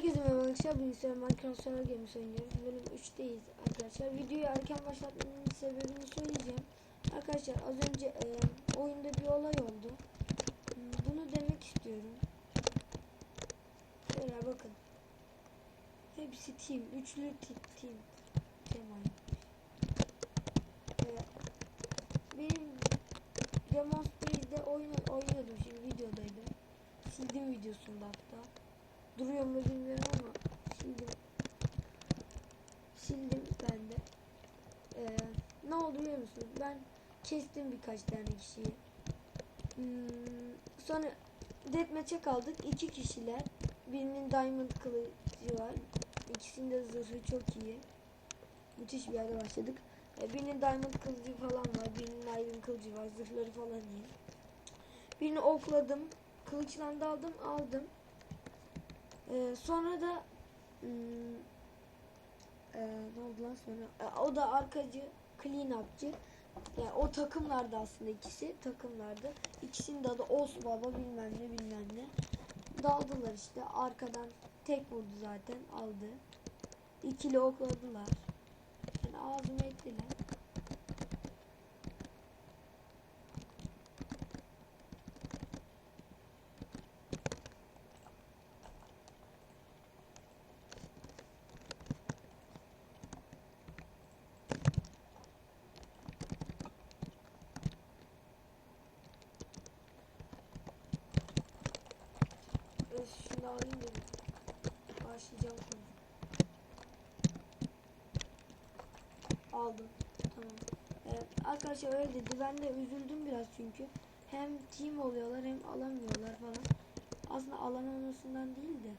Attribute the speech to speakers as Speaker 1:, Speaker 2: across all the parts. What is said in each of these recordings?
Speaker 1: Herkese merhaba arkadaşlar. Bugün size Minecraft Server Games oynuyoruz. Bölüm 3'teyiz arkadaşlar. Videoyu erken başlatmanın sebebini söyleyeceğim. Arkadaşlar az önce e, oyunda bir olay oldu. Hmm, Bunu demek istiyorum. Şöyle bakın. Hepsi team. Üçlü team. Team e, benim Demon Space'de oyun oynuyordum şimdi videodaydım. Sildim videosunda hatta duruyor mu bilmiyorum ama sildim. Sildim ben de. Ee, ne oldu biliyor musunuz? Ben kestim birkaç tane kişiyi. Hmm, sonra deathmatch'e kaldık. iki kişiler. Birinin diamond kılıcı var. İkisinin de zırhı çok iyi. Müthiş bir yerde başladık. Ee, birinin diamond kılıcı falan var. Birinin iron kılıcı var. Zırhları falan iyi. Birini okladım. Kılıçla da aldım. Aldım. Ee, sonra da hmm, e, ne oldu lan sonra? E, o da arkacı, clean upçı. Yani o takımlarda aslında ikisi takımlarda. İkisinin de adı Os Baba bilmem ne bilmem ne. Daldılar işte arkadan tek vurdu zaten aldı. İkili okladılar. Yani ağzıma ettiler. Öf şunu alayım dedim. Başlayacağım şimdi. Aldım. Tamam. Evet, arkadaşlar öyle dedi. Ben de üzüldüm biraz çünkü. Hem team oluyorlar hem alamıyorlar falan. Aslında alamamasından değil de.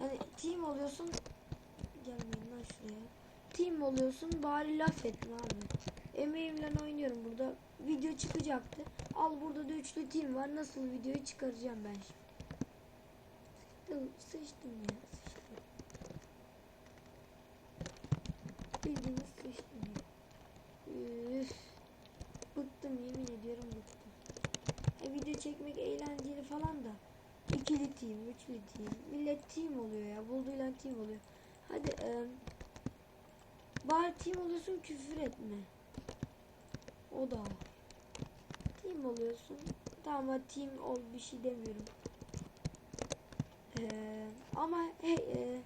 Speaker 1: Yani team oluyorsun. Gelmeyin lan şuraya. Team oluyorsun bari laf etme abi. Emeğimle oynuyorum burada. Video çıkacaktı. Al burada da üçlü team var. Nasıl videoyu çıkaracağım ben şimdi. Sıçtım, ya sıçtım. Bildiğiniz sıçtım ya. Üf. Bıktım yemin ediyorum bıktım. E, video çekmek eğlenceli falan da. İkili team, üçlü team. Millet team oluyor ya. Bulduğuyla team oluyor. Hadi e, bari team oluyorsun küfür etme. O da. Team oluyorsun. Tamam hadi team ol bir şey demiyorum. Ee, ama he, e,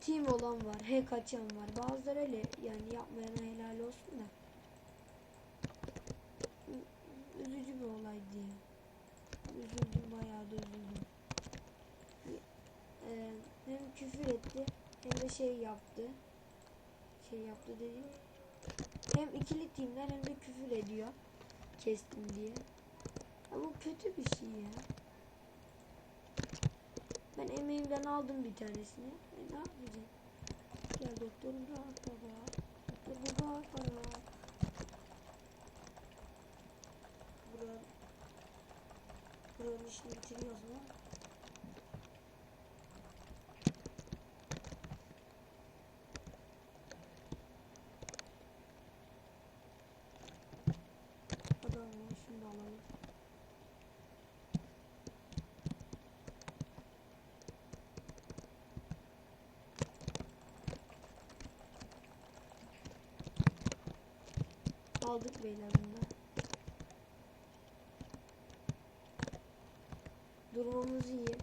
Speaker 1: team olan var, hack açan var. Bazıları öyle yani yapmayana helal olsun da. Üzücü bir olaydı ya. Üzüldüm bayağı da üzüldüm. Ee, hem küfür etti hem de şey yaptı. Şey yaptı dediğim. Hem ikili teamler hem de küfür ediyor. Kestim diye. Ya bu kötü bir şey ya. Ben emeğimden aldım bir tanesini. E, ne yapacağım? Gel doktorum rahat baba. Doktor baba baba. Buranın, buranın işini bitiriyoruz mu? Adam var şunu. Aldık beyler bunda. Durumumuz iyi.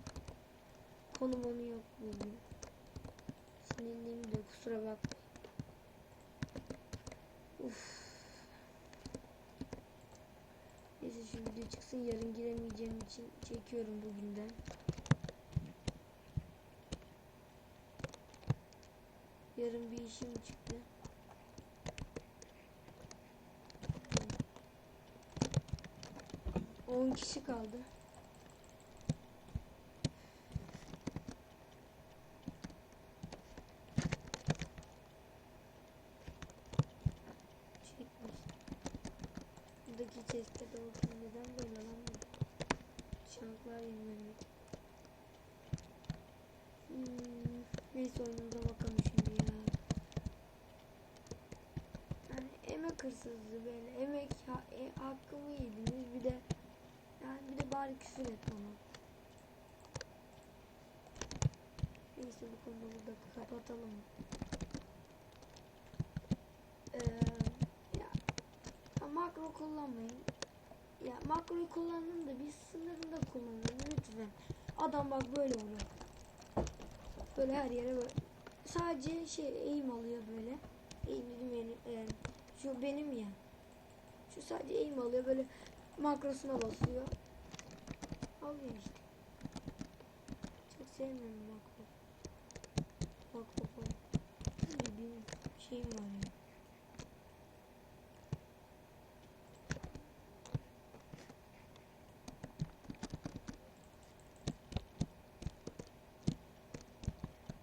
Speaker 1: Konum onu yok bugün. Sinirliyim de kusura bak. Uf. Neyse şu video çıksın yarın giremeyeceğim için çekiyorum bugünden. Yarın bir işim çıktı. 10 kişi kaldı. Çekmiş. Buradaki chest'e de olsun. Neden böyle lan bu? Çanklar yenilemek. Hmm, neyse oyunumuza bakalım şimdi ya. Yani hırsızlığı böyle. Emek ha, e, hakkımı yediniz. Bir de yani bir de bari küfür et bana. Neyse bu konu kapatalım. Ee, ya, ya makro kullanmayın. Ya makroyu kullanın da bir sınırında kullanın lütfen. Adam bak böyle vuruyor. Böyle her yere böyle. Sadece şey eğim alıyor böyle. Eğim dedim yani e, şu benim ya. Şu sadece eğim alıyor böyle makrosuna basıyor. Alıyor işte. Çok sevmiyorum makro. Makro falan. Bir bir şeyim var ya.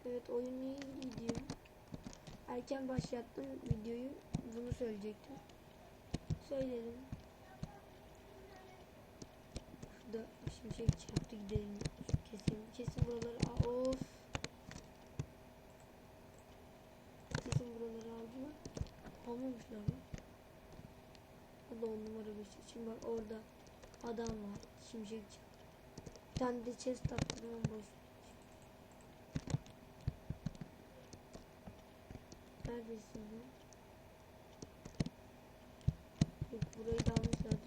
Speaker 1: Evet oyun iyi gidiyor. Erken başlattım videoyu. Bunu söyleyecektim. Söyledim. Şurada şimşek çarptı gidelim. Kesin kesin buraları Aa, of. Kesin buraları aldılar. Almamışlar mı? O da on numara bir Şimdi bak orada adam var. Şimşek çarptı. Bir tane de chest attım boş. Neredesin lan? Yok burayı da almışlardır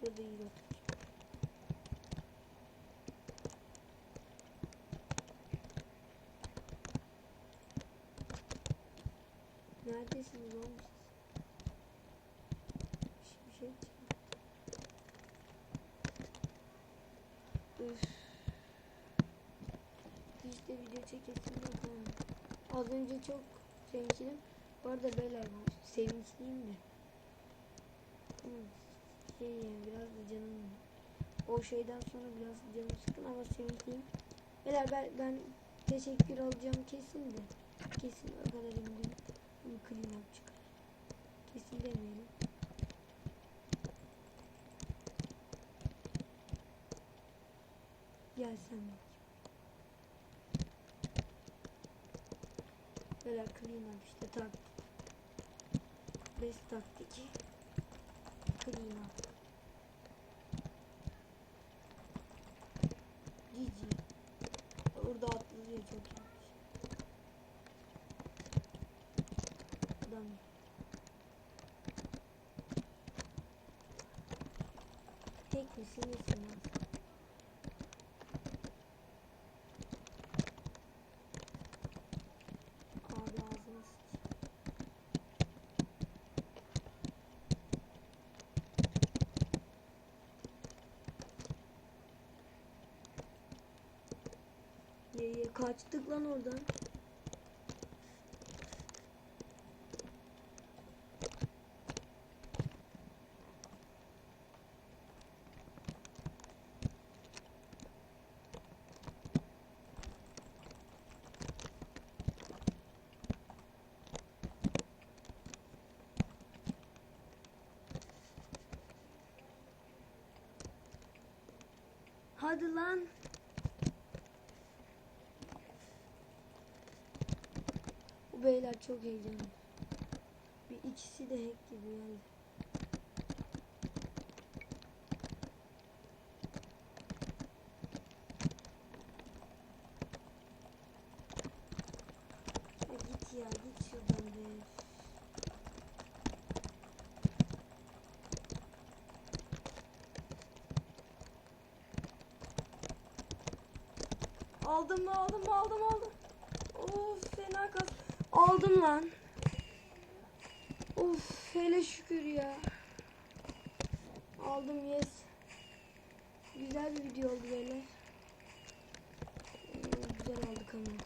Speaker 1: ki. Otur. Neredesiniz oğlum siz? Hiçbir şey çıkmadı. Üf. İşte video çekesim yok oğlum. Az önce çok sevinçliyim. Bu arada beyler bu sevinçliyim de. Hmm, Yani biraz da canım o şeyden sonra biraz canım sıkın ama sevinçliyim. Beyler ben, teşekkür alacağım kesin de. Kesin o kadar eminim. Clean up çıkar. Kesin demeyelim. Gel sen bak. Böyle clean up işte taktik. Best taktik. Clean up. GG. Orada atlıyor çok iyi. Adam. Tek misin ye. Kaçtık lan oradan. Hadi lan. Bu beyler çok heyecanlı. Bir ikisi de hack gibi geldi. Aldım aldım aldım aldım. Of fena kas. Aldım lan. Of hele şükür ya. Aldım yes. Güzel bir video oldu böyle. Ee, güzel aldık ama.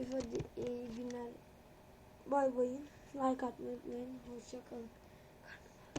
Speaker 1: Öf hadi iyi günler. Bay bayın. Like atmayı unutmayın. Hoşça kalın.